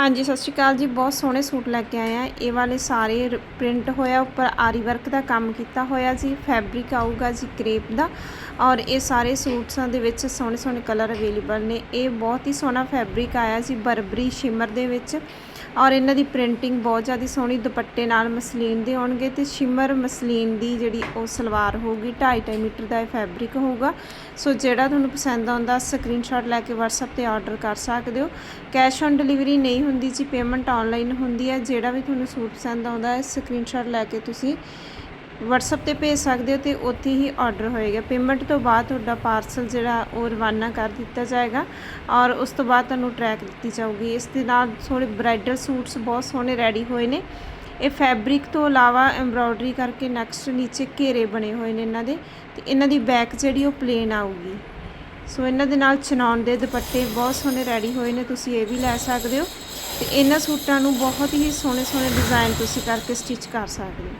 ਹਾਂਜੀ, ਸਤਿ ਸ਼੍ਰੀ ਅਕਾਲ ਜੀ। ਬਹੁਤ ਸੋਹਣੇ ਸੂਟ ਲੈ ਕੇ ਆਏ ਆ। ਇਹ ਵਾਲੇ ਸਾਰੇ ਪ੍ਰਿੰਟ ਹੋਇਆ, ਉੱਪਰ ਆਰੀ ਵਰਕ ਦਾ ਕੰਮ ਕੀਤਾ ਹੋਇਆ ਜੀ। ਫੈਬਰਿਕ ਆਊਗਾ ਜੀ ਕ੍ਰੇਪ ਦਾ। ਔਰ ਇਹ ਸਾਰੇ ਸੂਟਸਾਂ ਦੇ ਵਿੱਚ ਸੋਹਣੇ ਸੋਹਣੇ ਕਲਰ ਅਵੇਲੇਬਲ ਨੇ। ਇਹ ਬਹੁਤ ਹੀ ਸੋਹਣਾ ਫੈਬਰਿਕ ਆਇਆ ਸੀ ਬਰਬਰੀ ਸ਼ਿਮਰ ਦੇ ਵਿੱਚ। ਔਰ ਇਹਨਾਂ ਦੀ ਪ੍ਰਿੰਟਿੰਗ ਬਹੁਤ ਜ਼ਿਆਦਾ ਸੋਹਣੀ, ਦੁਪੱਟੇ ਨਾਲ ਮਸਲੀਨ ਦੇ ਆਉਣਗੇ ਤੇ ਸ਼ਿਮਰ ਮਸਲੀਨ ਦੀ ਜਿਹੜੀ ਉਹ ਸਲਵਾਰ ਹੋਊਗੀ 2.5 ਮੀਟਰ ਦਾ ਇਹ ਫੈਬਰਿਕ ਹੋਊਗਾ। ਸੋ ਜਿਹੜਾ ਤੁਹਾਨੂੰ ਪਸੰਦ ਆਉਂਦਾ ਸਕਰੀਨਸ਼ਾਟ ਲੈ ਕੇ WhatsApp ਤੇ ਆਰਡਰ ਕਰ ਸਕਦੇ ਹੋ। ਕੈਸ਼ ਔਨ ਡਿਲੀਵਰੀ ਨਹੀਂ ਹੁੰਦੀ ਜੀ ਪੇਮੈਂਟ ਆਨਲਾਈਨ ਹੁੰਦੀ ਹੈ, ਜਿਹੜਾ ਵੀ ਤੁਹਾਨੂੰ ਸੂਟ ਪਸੰਦ ਆਉਂਦਾ ਹੈ ਸਕਰੀਨਸ਼ਾਟ ਲੈ ਕੇ ਤੁਸੀਂ WhatsApp ਤੇ ਭੇਜ ਸਕਦੇ ਹੋ ਤੇ ਉੱਥੇ ਹੀ ਆਰਡਰ ਹੋਏਗਾ। ਪੇਮੈਂਟ ਤੋਂ ਬਾਅਦ ਤੁਹਾਡਾ ਪਾਰਸਲ ਜਿਹੜਾ ਉਹ ਰਵਾਨਾ ਕਰ ਦਿੱਤਾ ਜਾਏਗਾ ਔਰ ਉਸ ਤੋਂ ਬਾਅਦ ਤੁਹਾਨੂੰ ਟਰੈਕ ਦਿੱਤੀ ਜਾਊਗੀ। ਇਸ ਦੇ ਨਾਲ ਥੋੜੇ ਬ੍ਰਾਈਡਲ ਸੂਟਸ ਬਹੁਤ ਸੋਹਣੇ ਰੈਡੀ ਹੋਏ ਨੇ। ਇਹ ਫੈਬਰਿਕ ਤੋਂ ਇਲਾਵਾ ਐਮਬ੍ਰੋਇਡਰੀ ਕਰਕੇ ਨੈਕਸਟ ਨੀਚੇ ਘੇਰੇ ਬਣੇ ਹੋਏ ਨੇ ਇਹਨਾਂ ਦੇ ਤੇ ਇਹਨਾਂ ਦੀ ਬੈਕ ਜਿਹੜੀ ਉਹ ਪਲੇਨ ਆਊਗੀ। ਸੋ ਇਹਨਾਂ ਦੇ ਨਾਲ ਚਨਾਉਣ ਦੇ ਦੁਪੱਟੇ ਬਹੁਤ ਸੋਹਣੇ ਰੈਡੀ ਹੋਏ ਨੇ, ਤੁਸੀਂ ਇਹ ਵੀ ਲੈ ਸਕਦੇ ਹੋ। ਤੇ ਇਹਨਾਂ ਸੂਟਾਂ ਨੂੰ ਬਹੁਤ ਹੀ ਸੋਹਣੇ ਸੋਹਣੇ ਡਿਜ਼ਾਈਨ ਤੁਸੀਂ ਕਰਕੇ ਸਟਿਚ ਕਰ ਸਕਦੇ ਹੋ।